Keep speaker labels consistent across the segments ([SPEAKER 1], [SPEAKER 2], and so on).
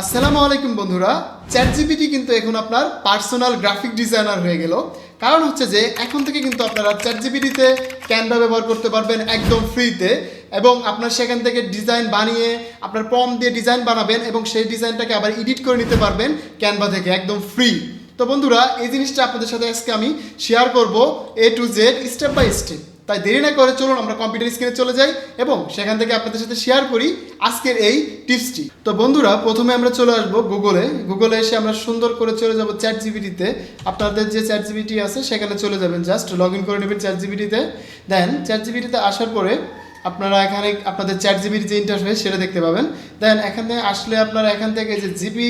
[SPEAKER 1] আসসালামু আলাইকুম বন্ধুরা। চ্যাট জিপিটি কিন্তু এখন আপনার পার্সোনাল গ্রাফিক ডিজাইনার হয়ে গেল। কারণ হচ্ছে যে, এখন থেকে কিন্তু আপনারা চ্যাট জিপিটিতে ক্যানভা ব্যবহার করতে পারবেন একদম ফ্রিতে এবং আপনার সেখান থেকে ডিজাইন বানিয়ে, আপনার পম দিয়ে ডিজাইন বানাবেন এবং সেই ডিজাইনটাকে আবার এডিট করে নিতে পারবেন ক্যানভা থেকে, একদম ফ্রি তো বন্ধুরা, এই জিনিসটা আপনাদের সাথে আজকে আমি শেয়ার করব A to Z step by step তাই দেরি না করে চলুন আমরা কম্পিউটার স্ক্রিনে চলে যাই এবং সেখান থেকে আপনাদের সাথে শেয়ার করি আজকের এই টিপসটি তো বন্ধুরা, প্রথমে আমরা চলে আসব গুগলে গুগলে এসে আমরা সুন্দর করে চলে যাব চ্যাট জিবিটিতে আপনাদের যে চ্যাট জিবিটি আছে, সেখানে চলে যাবেন। জাস্ট লগ ইন করে নেবেন চ্যাট জিবিটিতে দেন চ্যাট জিবিটিতে আসার পরে আপনারা এখানে আপনাদের চ্যাট জিবির যে ইন্টারফেস সেটা দেখতে পাবেন। দেন এখানে আসলে আপনারা এখান থেকে যে জিপি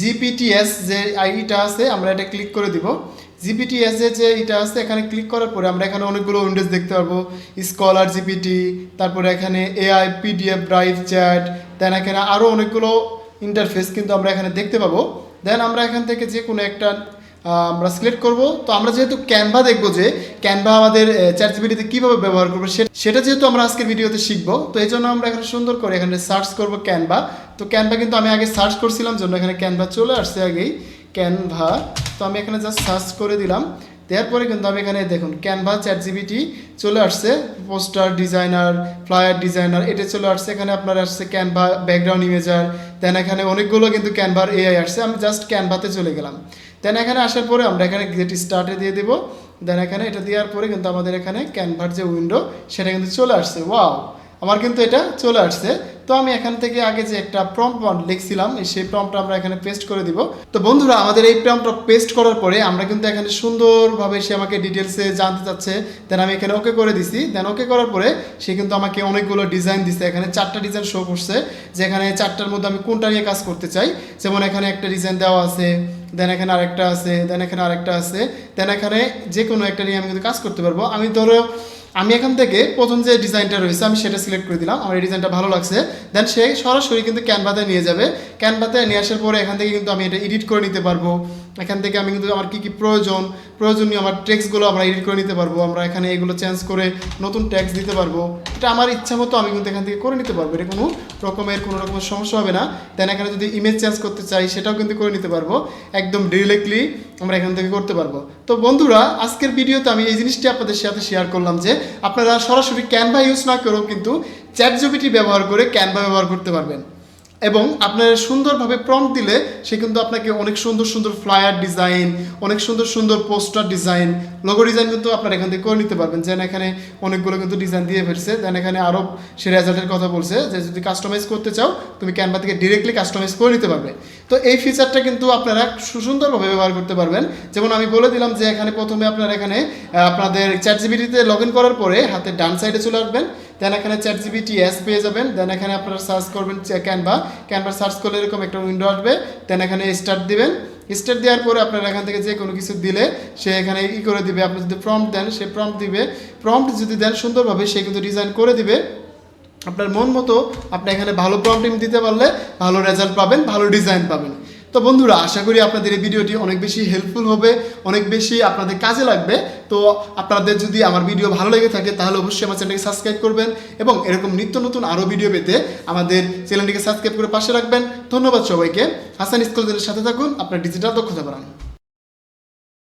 [SPEAKER 1] জিপিটিএস যে আইডিটা আছে, আমরা এটা ক্লিক করে দিব। জিপিটিএস যে যে এটা আছে, এখানে ক্লিক করার পরে আমরা এখানে অনেকগুলো উইন্ডোজ দেখতে পারব। স্কলার জিপিটি, তারপরে এখানে AI PDF drive chat then এখানে আরও অনেকগুলো ইন্টারফেস কিন্তু আমরা এখানে দেখতে পাবো। দেন আমরা এখান থেকে যে কোনো একটা আমরা সিলেক্ট করব। তো আমরা যেহেতু ক্যানভা দেখব যে ক্যানভা আমাদের চ্যাট জিপিটিতে কীভাবে ব্যবহার করব সেটা যেহেতু আমরা আজকের ভিডিওতে শিখব, তো এই জন্য আমরা এখানে সুন্দর করে এখানে সার্চ করব ক্যানভা তো ক্যানভা কিন্তু আমি আগে সার্চ করছিলাম, জন্য এখানে ক্যানভা চলে আসছে আগেই। ক্যানভা তো আমি এখানে জাস্ট সার্চ করে দিলাম। দেওয়ার পরে কিন্তু আমি এখানে দেখুন ক্যানভা চ্যাট জিবিটি চলে আসছে পোস্টার ডিজাইনার ফ্লায়ার ডিজাইনার এটা চলে আসছে, এখানে আপনার আসছে ক্যানভা ব্যাকগ্রাউন্ড ইমেজার দেন এখানে অনেকগুলো কিন্তু ক্যানভার এআই আসছে, আমি জাস্ট ক্যানভাতে চলে গেলাম। দেন এখানে আসার পরে আমরা এখানে গেট স্টার্টে দিয়ে দেবো। দেন এখানে এটা দেওয়ার পরে কিন্তু আমাদের এখানে ক্যানভার যে উইন্ডো সেটা কিন্তু চলে আসছে। ওয়াও আমার কিন্তু এটা চলে আসছে। তো আমি এখান থেকে আগে যে একটা প্রম্পট লিখছিলাম সেই প্রম্পটটা আমরা এখানে পেস্ট করে দিব। তো বন্ধুরা, আমাদের এই প্রম্পটটা পেস্ট করার পরে আমরা কিন্তু এখানে সুন্দরভাবে সে আমাকে ডিটেলসে জানতে চাচ্ছে। দেন আমি এখানে ওকে করে দিছি। দেন ওকে করার পরে সে কিন্তু আমাকে অনেকগুলো ডিজাইন দিছে। এখানে চারটা ডিজাইন শো করছে, যেখানে চারটার মধ্যে আমি কোনটা নিয়ে কাজ করতে চাই। যেমন এখানে একটা ডিজাইন দেওয়া আছে দেন এখানে আরেকটা আছে দেন এখানে আরেকটা আছে দেন এখানে যে কোনো একটা নিয়ে আমি কিন্তু কাজ করতে পারব। আমি ধরো আমি এখান থেকে প্রথম যে ডিজাইনটা রয়েছে, আমি সেটা সিলেক্ট করে দিলাম। আমার এই ডিজাইনটা ভালো লাগছে। দেন সে সরাসরি কিন্তু ক্যানভাতে নিয়ে যাবে। ক্যানভাতে নিয়ে আসার পরে এখান থেকে কিন্তু আমি এটা এডিট করে নিতে পারব। এখান থেকে আমি কিন্তু আমার কী কী প্রয়োজন, প্রয়োজনীয় আমার টেক্সটগুলো আমরা এডিট করে নিতে পারব। আমরা এখানে এগুলো চেঞ্জ করে নতুন ট্যাক্স দিতে পারব। এটা আমার ইচ্ছা মতো আমি কিন্তু এখান থেকে করে নিতে পারব। এটা কোনো রকমের কোনো রকমের সমস্যা হবে না। দেন এখানে যদি ইমেজ চেঞ্জ করতে চাই, সেটাও কিন্তু করে নিতে পারব। একদম ডিরেক্টলি আমরা এখান থেকে করতে পারব। তো বন্ধুরা, আজকের ভিডিওতে আমি এই জিনিসটি আপনাদের সাথে শেয়ার করলাম যে, আপনারা সরাসরি ক্যানভা ইউজ না করেও কিন্তু চ্যাট জিপিটি ব্যবহার করে ক্যানভা ব্যবহার করতে পারবেন। এবং আপনার সুন্দরভাবে প্রম্পট দিলে সে কিন্তু আপনাকে অনেক সুন্দর সুন্দর ফ্লায়ার ডিজাইন অনেক সুন্দর সুন্দর পোস্টার ডিজাইন লোগো ডিজাইন কিন্তু আপনার এখান থেকে করে নিতে পারবেন। যেন এখানে অনেকগুলো কিন্তু ডিজাইন দিয়ে ফেলছে। দেন এখানে আরও সে রেজাল্টের কথা বলছে যে, যদি কাস্টমাইজ করতে চাও, তুমি ক্যানভা থেকে ডিরেক্টলি কাস্টমাইজ করে নিতে পারবে। তো এই ফিচারটা কিন্তু আপনারা সুন্দরভাবে ব্যবহার করতে পারবেন। যেমন আমি বলে দিলাম যে, এখানে প্রথমে আপনারা এখানে আপনাদের চ্যাট জিবিটিতে লগ ইন করার পরে হাতের ডান সাইডে চলে আসবেন। দেন এখানে চ্যাট জিবিটি এস পেয়ে যাবেন। দেন এখানে আপনারা সার্চ করবেন ক্যানভা ক্যানভা সার্চ করলে এরকম একটা উইন্ডো আসবে। দেন এখানে স্টার্ট দিবেন। স্টার্ট দেওয়ার পরে আপনারা এখান থেকে যে কোনো কিছু দিলে সে এখানে ই করে দিবে। আপনি যদি প্রম্পট দেন, সে প্রম্পট দিবে। প্রম্পট যদি দেন সুন্দরভাবে, সে কিন্তু ডিজাইন করে দিবে। আপনার মন মতো আপনি এখানে ভালো প্রম্পটিং দিতে পারলে ভালো রেজাল্ট পাবেন, ভালো ডিজাইন পাবেন। তো বন্ধুরা, আশা করি আপনাদের এই ভিডিওটি অনেক বেশি হেল্পফুল হবে, অনেক বেশি আপনাদের কাজে লাগবে। তো আপনাদের যদি আমার ভিডিও ভালো লেগে থাকে, তাহলে অবশ্যই আমার চ্যানেলকে সাবস্ক্রাইব করবেন এবং এরকম নিত্য নতুন আরও ভিডিও পেতে আমাদের চ্যানেলটিকে সাবস্ক্রাইব করে পাশে রাখবেন। ধন্যবাদ সবাইকে। হাসান স্কুলদের সাথে থাকুন, আপনার ডিজিটাল দক্ষতা বাড়ান।